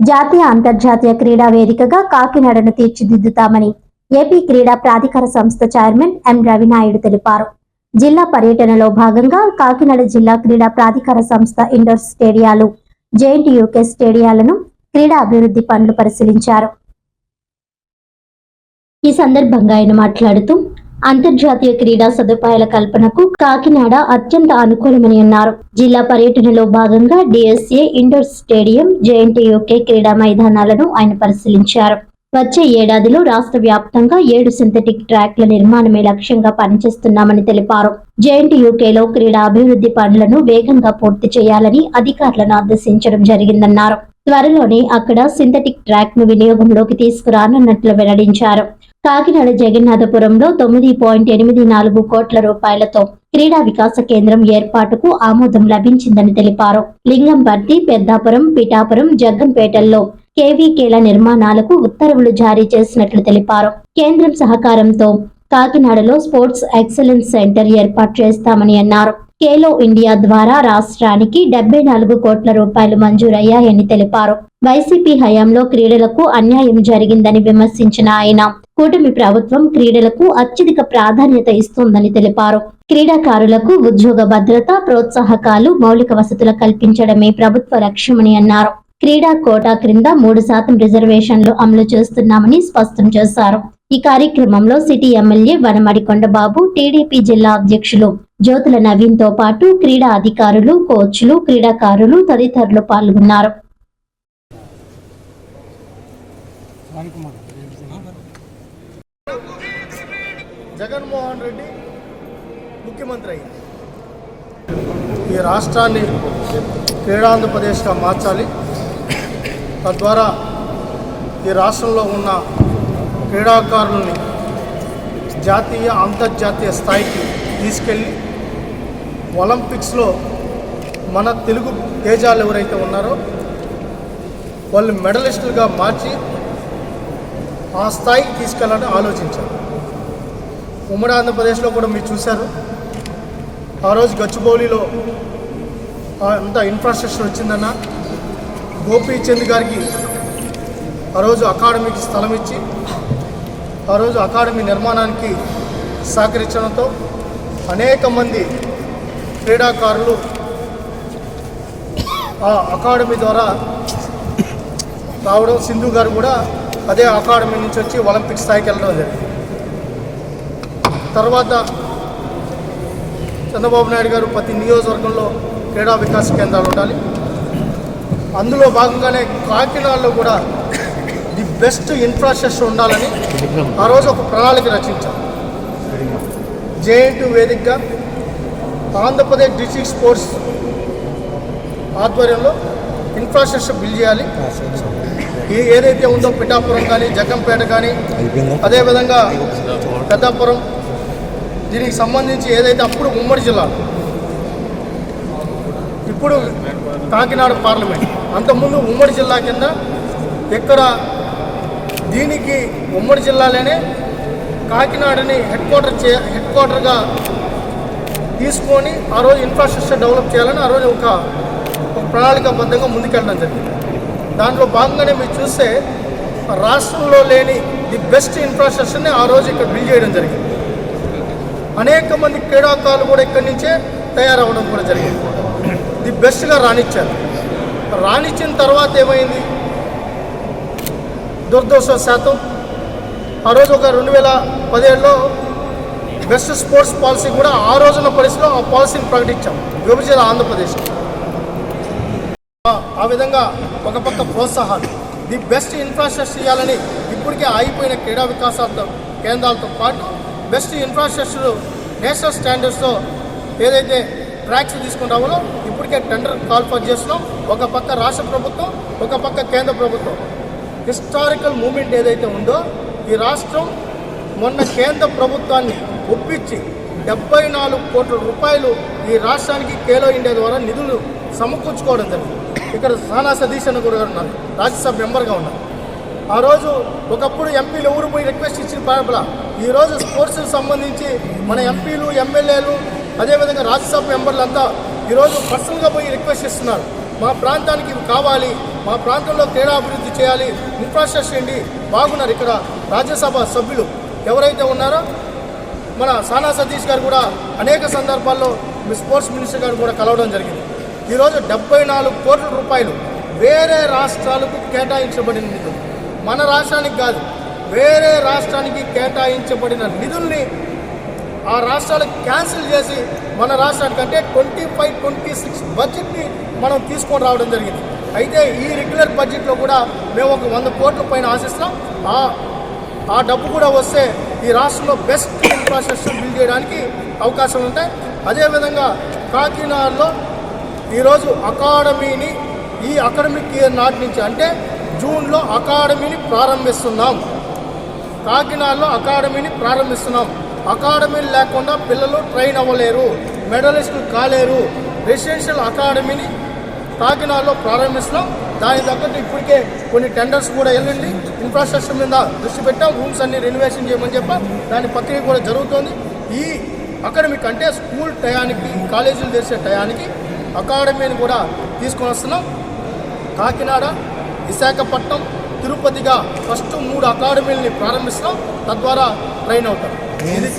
జాతీయ అంతర్జాతీయ క్రీడా వేదికగా కాకినాడను తీర్చిదిద్దుతామని ఏపీ క్రీడా ప్రాధికార సంస్థ చైర్మన్ ఎం రవినాయుడు తెలిపారు. జిల్లా పర్యటనలో భాగంగా కాకినాడ జిల్లా క్రీడా ప్రాధికార సంస్థ ఇండోర్ స్టేడియాలు జెయింట్ యూకే స్టేడియాలను క్రీడా అభివృద్ధి పనులు పరిశీలించారు. ఈ సందర్భంగా ఆయన మాట్లాడుతూ అంతర్జాతీయ క్రీడా సదుపాయాల కల్పనకు కాకినాడ అత్యంత అనుకూలమని అన్నారు. జిల్లా పర్యటనలో భాగంగా డిఎస్ఏ ఇండోర్ స్టేడియం జేఎన్టీయూకే క్రీడా మైదానాలను ఆయన పరిశీలించారు. వచ్చే ఏడాదిలో రాష్ట్ర వ్యాప్తంగా ఏడు సింథటిక్ ట్రాక్ల నిర్మాణమే లక్ష్యంగా పనిచేస్తున్నామని తెలిపారు. జేఎన్టీయూకేలో క్రీడా అభివృద్ధి పనులను వేగంగా పూర్తి చేయాలని అధికారులను ఆదేశించడం జరిగిందన్నారు. త్వరలోనే అక్కడ సింథటిక్ ట్రాక్ను వినియోగంలోకి తీసుకురానున్నట్లు వెల్లడించారు. కాకినాడ జగన్నాథపురంలో తొమ్మిది పాయింట్ ఎనిమిది నాలుగు కోట్ల రూపాయలతో క్రీడా వికాస కేంద్రం ఏర్పాటుకు ఆమోదం లభించిందని తెలిపారు. లింగంపర్తి పెద్దాపురం పిఠాపురం జగ్గంపేటల్లో కేవీకేల నిర్మాణాలకు ఉత్తర్వులు జారీ చేసినట్లు తెలిపారు. కేంద్రం సహకారంతో కాకినాడలో స్పోర్ట్స్ ఎక్సలెన్స్ సెంటర్ ఏర్పాటు చేస్తామని అన్నారు. ఖేలో ఇండియా ద్వారా రాష్ట్రానికి డెబ్బై నాలుగు కోట్ల రూపాయలు మంజూరయ్యాయని తెలిపారు. వైసీపీ హయాంలో క్రీడలకు అన్యాయం జరిగిందని విమర్శించిన ఆయన కూటమి ప్రభుత్వం క్రీడలకు అత్యధిక ప్రాధాన్యత ఇస్తోందని తెలిపారు. క్రీడాకారులకు ఉద్యోగ భద్రత ప్రోత్సాహకాలు మౌలిక వసతులు కల్పించడమే ప్రభుత్వ లక్ష్యమని అన్నారు. క్రీడా కోటా క్రింద మూడు శాతం రిజర్వేషన్లు అమలు చేస్తున్నామని స్పష్టం చేశారు. ఈ కార్యక్రమంలో సిటీ ఎమ్మెల్యే వనమడికొండ బాబు టీడీపీ జిల్లా అధ్యక్షులు జ్యోతుల నవీన్తో పాటు క్రీడా అధికారులు కోచ్లు క్రీడాకారులు తదితరులు పాల్గొన్నారు. జగన్మోహన్ రెడ్డి ముఖ్యమంత్రి అయింది ఈ రాష్ట్రాన్ని క్రీడాంధ్రప్రదేశ్గా మార్చాలి. తద్వారా ఈ రాష్ట్రంలో ఉన్న క్రీడాకారులని జాతీయ అంతర్జాతీయ స్థాయికి తీసుకెళ్ళి ఒలింపిక్స్లో మన తెలుగు తేజాలు ఎవరైతే ఉన్నారో వాళ్ళు మెడలిస్టులుగా మార్చి ఆ స్థాయికి తీసుకెళ్ళాలని ఆలోచించారు. ఉమ్మడి ఆంధ్రప్రదేశ్లో కూడా మీరు చూశారు. ఆ రోజు గచ్చిబౌలిలో అంత ఇన్ఫ్రాస్ట్రక్చర్ వచ్చిందన్న గోపీచంద్ గారికి ఆ రోజు అకాడమీకి స్థలం ఇచ్చి ఆ రోజు అకాడమీ నిర్మాణానికి సహకరించడంతో అనేక మంది క్రీడాకారులు ఆ అకాడమీ ద్వారా రావడం సింధు గారు కూడా అదే అకాడమీ నుంచి వచ్చి ఒలింపిక్ స్థాయికి వెళ్ళడం జరిగింది తర్వాత చంద్రబాబు నాయుడు గారు ప్రతి నియోజకవర్గంలో క్రీడా వికాస కేంద్రాలు ఉండాలి. అందులో భాగంగానే కాకినాడలో కూడా ది బెస్ట్ ఇన్ఫ్రాస్ట్రక్చర్ ఉండాలని ఆ రోజు ఒక ప్రణాళిక రచించాం జేఎన్టీ వేదికగా ఆంధ్రప్రదేశ్ డిస్ట్రిక్ట్ స్పోర్ట్స్ ఆధ్వర్యంలో ఇన్ఫ్రాస్ట్రక్చర్ బిల్డ్ చేయాలి. ఈ ఏదైతే ఉందో పిఠాపురం కానీ జగ్గంపేట కానీ అదేవిధంగా పెద్దాపురం దీనికి సంబంధించి ఏదైతే అప్పుడు ఉమ్మడి జిల్లా ఇప్పుడు కాకినాడ పార్లమెంట్ అంతకుముందు ఉమ్మడి జిల్లా కింద ఇక్కడ దీనికి ఉమ్మడి జిల్లాలోనే కాకినాడని హెడ్ క్వార్టర్ చే హెడ్ క్వార్టర్గా తీసుకొని ఆ రోజు ఇన్ఫ్రాస్ట్రక్చర్ డెవలప్ చేయాలని ఆ రోజు ఒక ఒక ప్రణాళికాబద్ధంగా ముందుకెళ్ళడం జరిగింది. దాంట్లో భాగంగానే మీరు చూస్తే రాష్ట్రంలో లేని ది బెస్ట్ ఇన్ఫ్రాస్ట్రక్చర్ని ఆ రోజు ఇక్కడ బిల్డ్ చేయడం జరిగింది. అనేక మంది క్రీడాకారులు కూడా ఇక్కడి నుంచే తయారవడం కూడా జరిగింది. ది బెస్ట్గా రాణించారు. రాణించిన తర్వాత ఏమైంది? దుర్దోష శాతం ఆ రోజు ఒక రెండు వేల పదిహేడులో బెస్ట్ స్పోర్ట్స్ పాలసీ కూడా ఆ రోజున పరిస్థితిలో ఆ పాలసీని ప్రకటించాం. విభజన ఆంధ్రప్రదేశ్. ఆ విధంగా ఒక పక్క ప్రోత్సాహాలు ది బెస్ట్ ఇన్ఫ్రాస్ట్రక్చర్ ఇవ్వాలని ఇప్పటికే ఆగిపోయిన క్రీడా వికాసాలతో కేంద్రాలతో పాటు బెస్ట్ ఇన్ఫ్రాస్ట్రక్చర్ నేషనల్ స్టాండర్డ్స్తో ఏదైతే ట్రాక్స్ తీసుకుని రావాలో ఇప్పటికే టెండర్ కాల్ఫర్ చేస్తున్నాం. ఒక పక్క రాష్ట్ర ప్రభుత్వం ఒక పక్క కేంద్ర ప్రభుత్వం. హిస్టారికల్ మూమెంట్ ఏదైతే ఉందో ఈ రాష్ట్రం మొన్న కేంద్ర ప్రభుత్వాన్ని ఒప్పించి డెబ్బై నాలుగు కోట్ల రూపాయలు ఈ రాష్ట్రానికి కేలో ఇండియా ద్వారా నిధులు సమకూర్చుకోవడం జరిగింది. ఇక్కడ సానా సతీష్ అని కూడా ఉన్నారు రాజ్యసభ మెంబర్గా ఉన్నారు. ఆ రోజు ఒకప్పుడు ఎంపీలు ఎవరు పోయి రిక్వెస్ట్ ఇచ్చిన పాపల? ఈ రోజు స్పోర్ట్స్కి సంబంధించి మన ఎంపీలు ఎమ్మెల్యేలు అదేవిధంగా రాజ్యసభ మెంబర్లంతా ఈరోజు పర్సనల్గా పోయి రిక్వెస్ట్ ఇస్తున్నారు మా ప్రాంతానికి ఇవి కావాలి మా ప్రాంతంలో క్రీడా అభివృద్ధి చేయాలి ఇన్ఫ్రాస్ట్రక్చర్ ఏంటి? బాగున్నారు ఇక్కడ రాజ్యసభ సభ్యులు. ఎవరైతే ఉన్నారో మన సానా సతీష్ గారు కూడా అనేక సందర్భాల్లో మీ స్పోర్ట్స్ మినిస్టర్ గారు కూడా కలవడం జరిగింది. ఈరోజు డెబ్బై నాలుగు కోట్ల రూపాయలు వేరే రాష్ట్రాలకు కేటాయించబడిన నిధులు. మన రాష్ట్రానికి కాదు వేరే రాష్ట్రానికి కేటాయించబడిన నిధుల్ని ఆ రాష్ట్రాలకు క్యాన్సిల్ చేసి మన రాష్ట్రానికి అంటే ట్వంటీ ఫైవ్ ట్వంటీ సిక్స్ బడ్జెట్ని మనం తీసుకొని రావడం జరిగింది. అయితే ఈ రెగ్యులర్ బడ్జెట్లో కూడా మేము ఒక వంద కోట్ల పైన ఆశిస్తాం ఆ ఆ డబ్బు కూడా వస్తే ఈ రాష్ట్రంలో బెస్ట్ ఇన్ఫ్రాస్ట్రక్చర్ బిల్డ్ చేయడానికి అవకాశాలు ఉంటాయి. అదేవిధంగా కాకినాడలో ఈరోజు అకాడమీని ఈ అకాడమిక్ ఇయర్ నాటి నుంచి అంటే జూన్లో అకాడమీని ప్రారంభిస్తున్నాం. కాకినాడలో అకాడమీని ప్రారంభిస్తున్నాం. అకాడమీలు లేకుండా పిల్లలు ట్రైన్ అవ్వలేరు మెడలిస్టులు కాలేరు. రెసిడెన్షియల్ అకాడమీని కాకినాడలో ప్రారంభిస్తున్నాం. దాని తగ్గట్టు ఇప్పటికే కొన్ని టెండర్స్ కూడా వెళ్ళండి ఇన్ఫ్రాస్ట్రక్చర్ మీద దృష్టి పెట్టాం. రూమ్స్ అన్ని రెనోవేషన్ చేయమని చెప్పాం. దాని ప్రక్రియ కూడా జరుగుతోంది. ఈ అకాడమిక్ అంటే స్కూల్ టయానికి కాలేజీలు చేసే టయానికి అకాడమీని కూడా తీసుకొని వస్తున్నాం. కాకినాడ విశాఖపట్నం తిరుపతిగా ఫస్ట్ మూడు అకాడమీలని ప్రారంభిస్తున్నాం. తద్వారా ట్రైన్ అవుతాం. ఇది